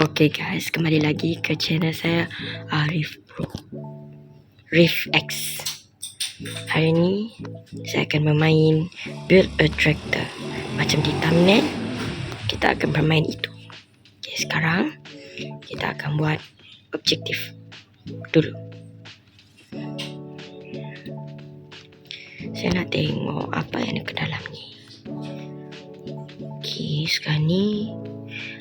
Okay guys, kembali lagi ke channel saya Arif Pro. Riff X. Hari ni saya akan bermain Build a Tractor. Macam di thumbnail Kita akan bermain itu. Okay, sekarang kita akan buat objektif. Dulu. Saya nak tengok apa yang ada ke dalam ni. Okay, sekarang ni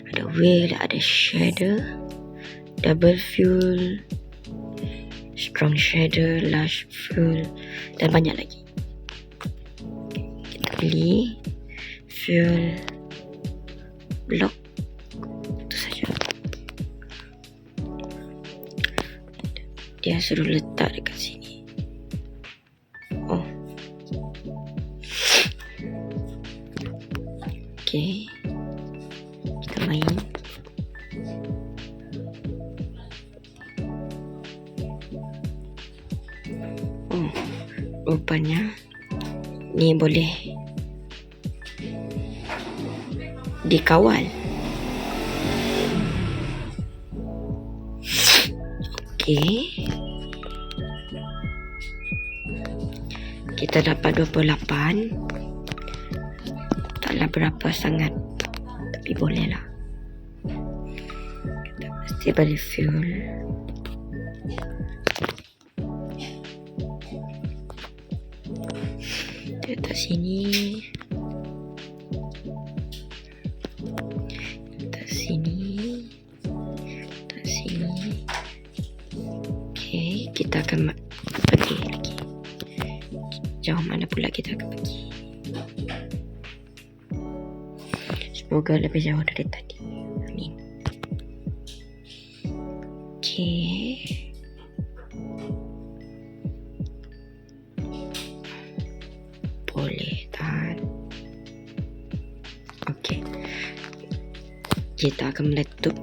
ada wheel, ada shader, double fuel, strong shader, large fuel dan banyak lagi. Kita beli fuel block itu saja. Dia suruh letak dekat rupanya ni boleh dikawal. Okey. Kita dapat 28 taklah berapa sangat tapi boleh lah kita mesti beli fuel di atas sini. Di atas sini. Di atas sini. Ok kita akan pergi lagi. Jauh mana pula kita akan pergi? Semoga lebih jauh dari tadi. Kita akan meletup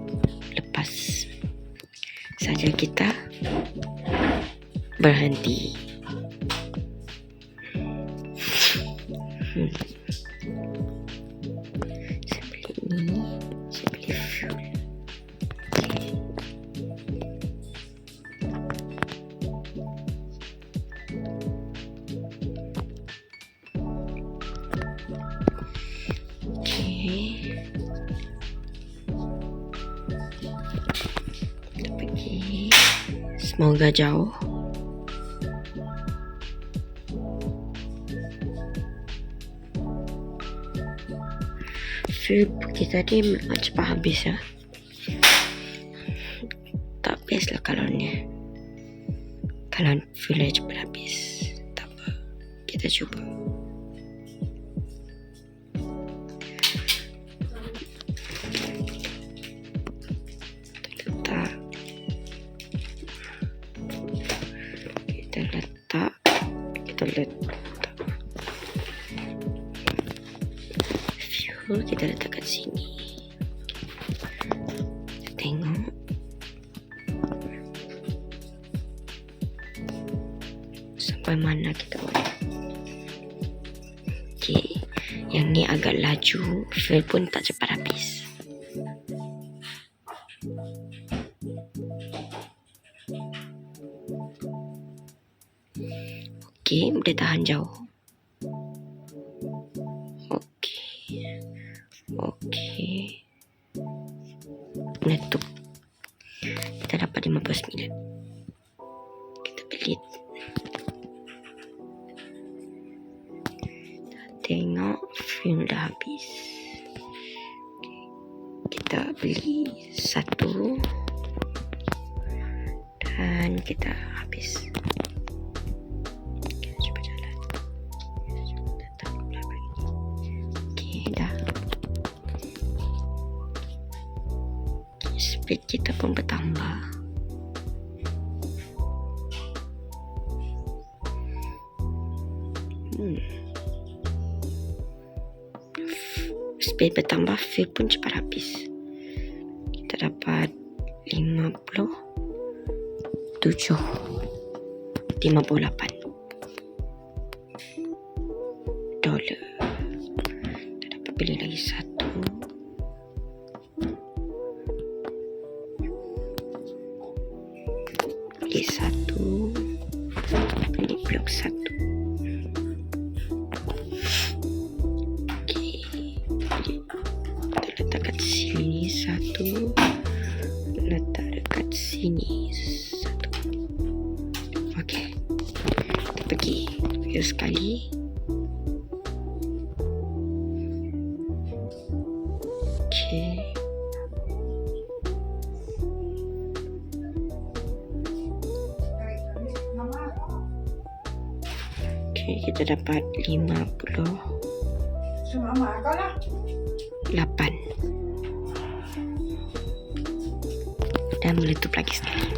lepas saja kita berhenti. Hmm. Semoga jauh Fuel pergi tadi memang cepat habis ya. Tak best lah kalau ni. Kalau dah cepat habis. Tak apa. Kita cuba. Fuel kita letak kat sini. Kita tengok. Sampai mana kita boleh. Okay. Yang ni agak laju. Fuel pun tak cepat habis. Okay. Boleh tahan jauh. Meletup. Kita dapat 59. Kita. Kita tengok fuel dah habis. Kita beli satu. Dan kita habis. Speed kita pun bertambah. Hmm. Speed bertambah, fuel pun cepat habis. Kita dapat 50 7 58 dapat 58. Mama kau lah. Dan meletup lagi sekali.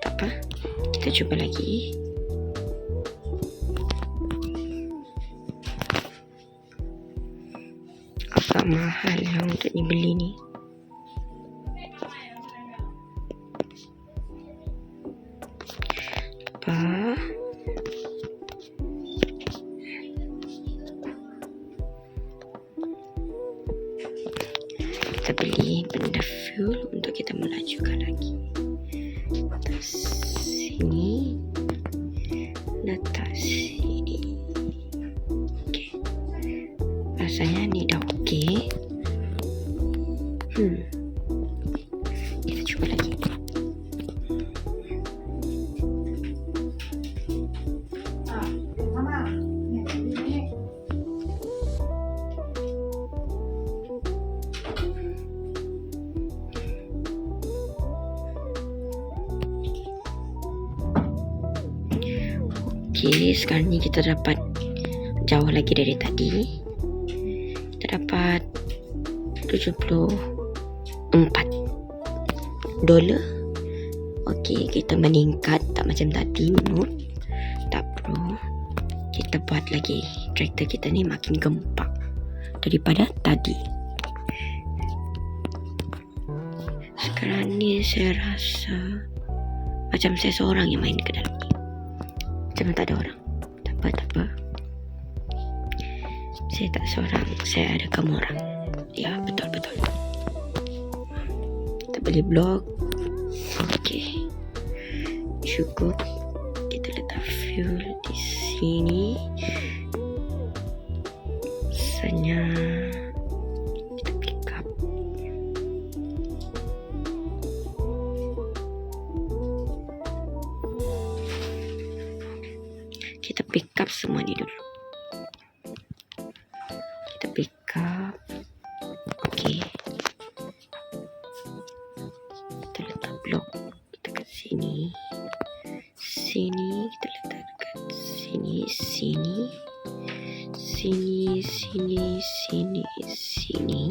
Tak apa. Kita cuba lagi. Agak mahal lah untuk dibeli ni. Rasanya ni dah okey. Hmm. Kita cuba lagi. Okey sekarang ni kita dapat jauh lagi dari tadi dapat 74 dolar. Okey kita meningkat tak macam tadi menurut tak perlu. Kita buat lagi. Traktor kita ni makin gempak daripada tadi. Sekarang ni saya rasa macam saya seorang yang main ke dalam ni. Macam tak ada orang? Tak apa tak apa saya tak seorang. Saya ada kamu orang. Ya betul betul. Kita beli blok okey cukup kita letak fuel di sini. Senyap kita pick up. Kita pick up semua ni dulu sini sini sini sini sini.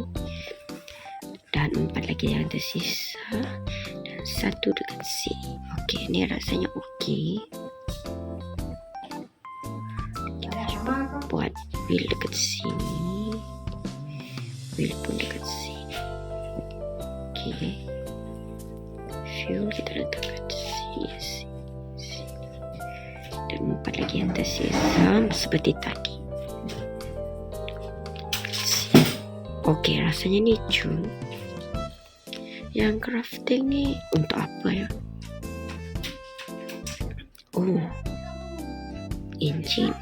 Dan empat lagi yang tersisa. Dan satu dekat sini okey ni rasanya okey. Kau. buat wheel dekat sini. Wheel pun dekat sini. Okey yang tersisa seperti tadi. Okey rasanya ni cun yang crafting ni untuk apa ya? Oh engine.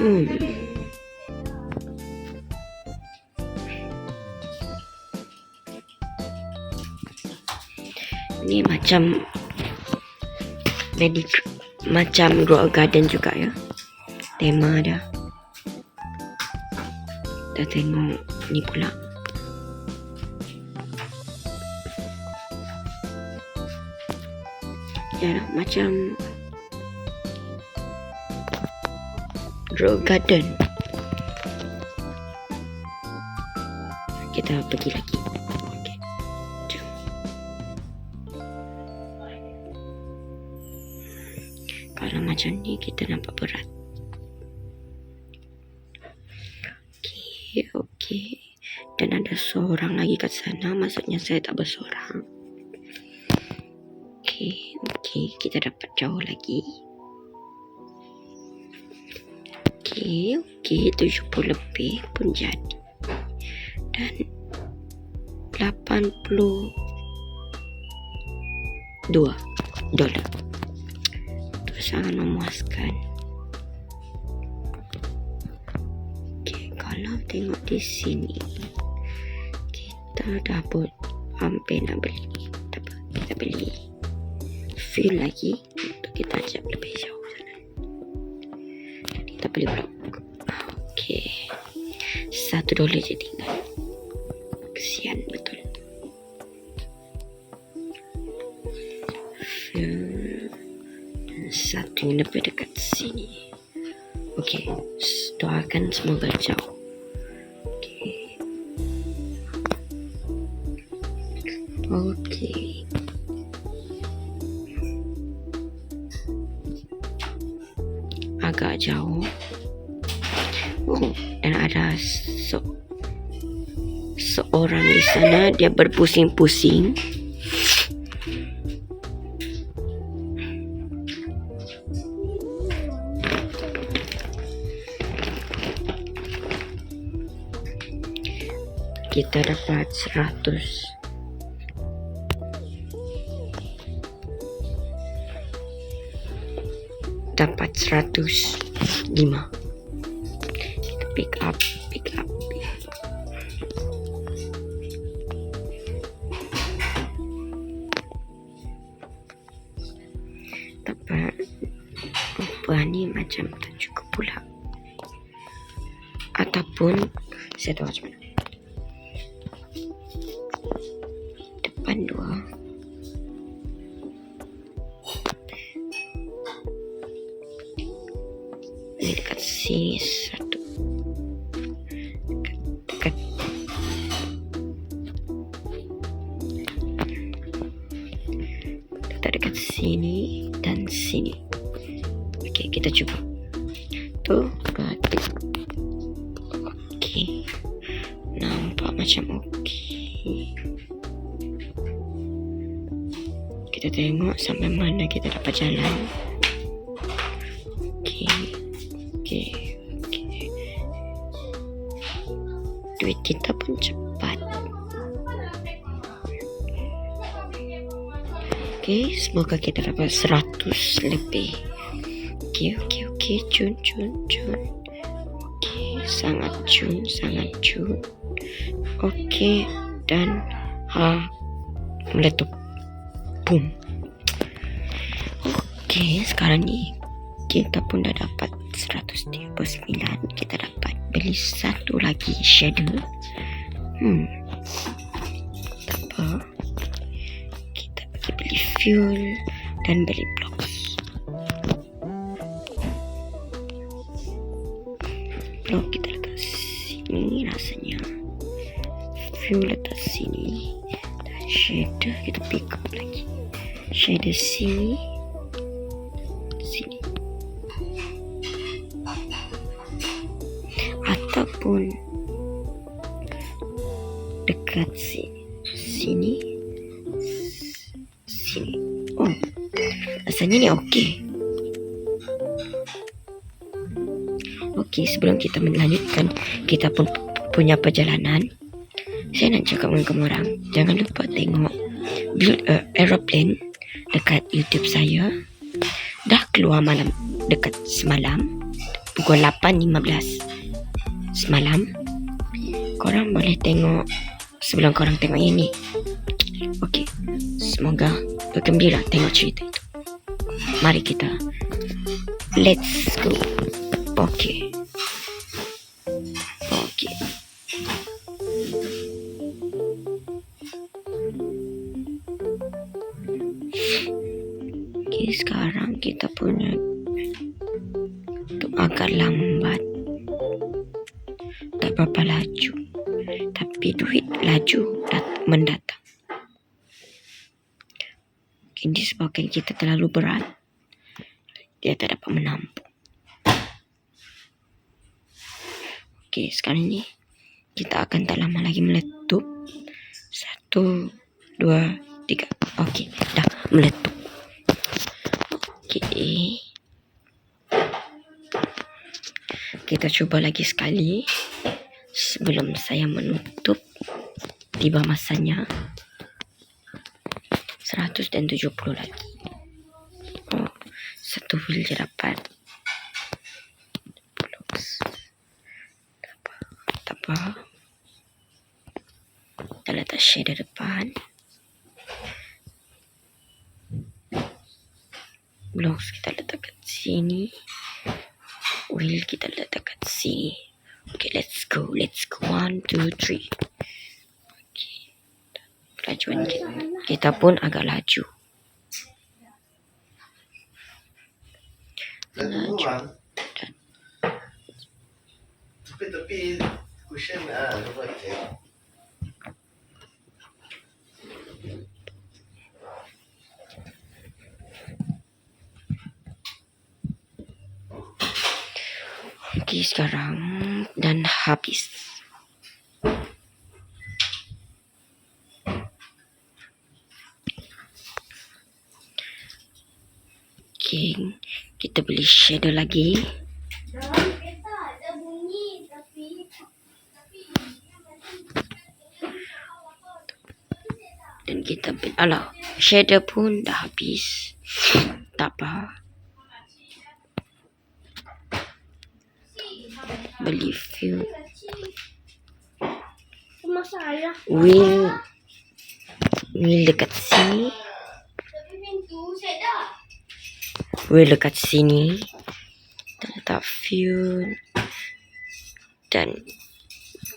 Hmm. Ni macam medic macam grow garden juga ya. Tema dia. Dah tengok ni pula. Ya, macam grow garden. Kita pergi lagi. Macam ni kita nampak berat. Okey, okey. Dan ada seorang lagi kat sana, maksudnya saya tak bersorang. Okey, okey, kita dapat jauh lagi. Okey, okey, 70 lebih pun jadi. Dan 82. dolar. Sangat memuaskan. Okay, kalau tengok di sini, kita dah pun hampir nak beli. Tak apa, kita beli. Feel lagi untuk kita ajak lebih jauh sana. Kita beli blok. Okay. Satu dolar je tinggal. Yang lebih dekat sini. Okay. Doakan semoga jauh. Okay. Okay. Agak jauh. Oh, dan ada se seorang di sana dia berpusing-pusing. Kita dapat 100 dapat 105 kita pick up pick up dapat rupa ni? Macam tak cukup pula. Ataupun saya tahu macam mana depan dua Ini dekat sini satu. Dekat, dekat. Dekat dekat sini dan sini. Okey, kita cuba. Tu, berarti. Okey. Nampak macam okey. Kita tengok sampai mana kita dapat jalan. Okey. Okey. Okey. Duit kita pun cepat. Okey, semoga kita dapat 100 lebih. Okey, okey, okey. Cun, cun, cun. Okey, sangat cun, sangat cun. Okey, dan ha meletup. Boom. Okey, sekarang ni kita pun dah dapat 139 kita dapat beli satu lagi shadow hmm. Tak apa. Kita pergi beli fuel dan beli blocks. Block kita letak sini rasanya. Fuel letak sini. Dan shader kita pick lagi shader sini sini ataupun dekat sini. Sini sini. Oh rasanya ni okey. Okey sebelum kita melanjutkan kita pun punya perjalanan saya nak cakap dengan kamu orang jangan lupa tengok build a aeroplane dekat YouTube saya. Dah keluar malam dekat semalam pukul 8.15 semalam. Korang boleh tengok sebelum korang tengok ini. Okey semoga bergembira tengok cerita itu. Mari kita let's go. Okey mungkin disebabkan kita terlalu berat dia tak dapat menampung Okey, sekarang ni kita akan tak lama lagi meletup. Satu, dua, tiga. Okey, dah meletup. Okey. Kita cuba lagi sekali sebelum saya menutup tiba masanya 170 lagi satu wheel je dapat. Kita letak shader depan. Blocks kita letak kat sini. Wheel kita letak kat sini. Okay, let's go. Let's go. One, two, three. Kelajuan kita, kita pun agak laju. Dan rumah. Tepi-tepi cushion ah, okay. Okay, sekarang dan habis. Okay, kita beli shadow lagi. Dan kita alah, shadow pun dah habis. Tak apa. Beli few wheel wheel dekat sini. tapi pintu saya dah. Wheel dekat sini. Kita letak fuel. Dan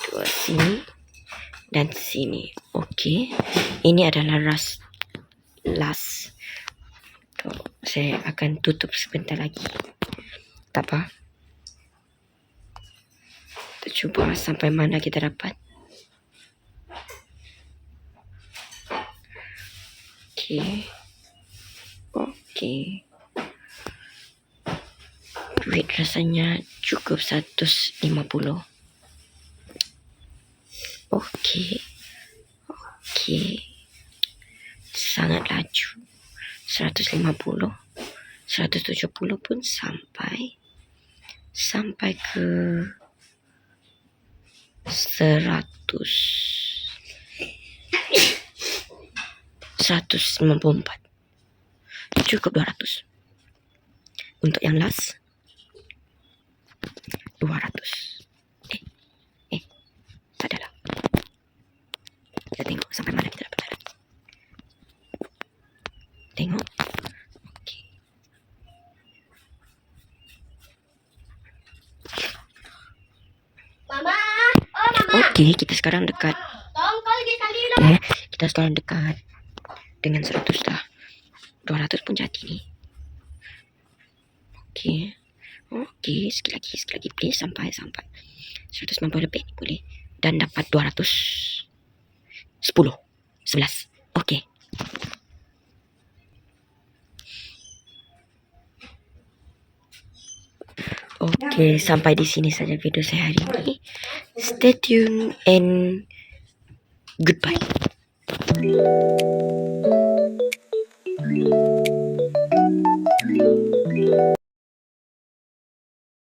dua sini. Dan sini. Okey. Ini adalah last. Last. Tuh, saya akan tutup sebentar lagi. Tak apa. Kita cuba sampai mana kita dapat. Okey. Okey. Duit rasanya cukup 150. Okey. Okey. Sangat laju. 150. 170 pun sampai. Sampai ke 100. 194. Cukup 200. Untuk yang last 200. Eh, eh, tak ada lah. Kita tengok sampai mana kita dapat jalan. Tengok. Okey. Mama, oh mama. Okey, kita sekarang dekat. Tolong kau lagi kali lah. Eh, kita sekarang dekat. Dengan 100 dah. 200 pun jadi ni. Okey. Okey, sikit lagi, sikit lagi. Please, sampai, sampai. 190 lebih boleh. Dan dapat 200. 10. 11. Okey. Okey, sampai di sini saja video saya hari ini. Stay tune and goodbye.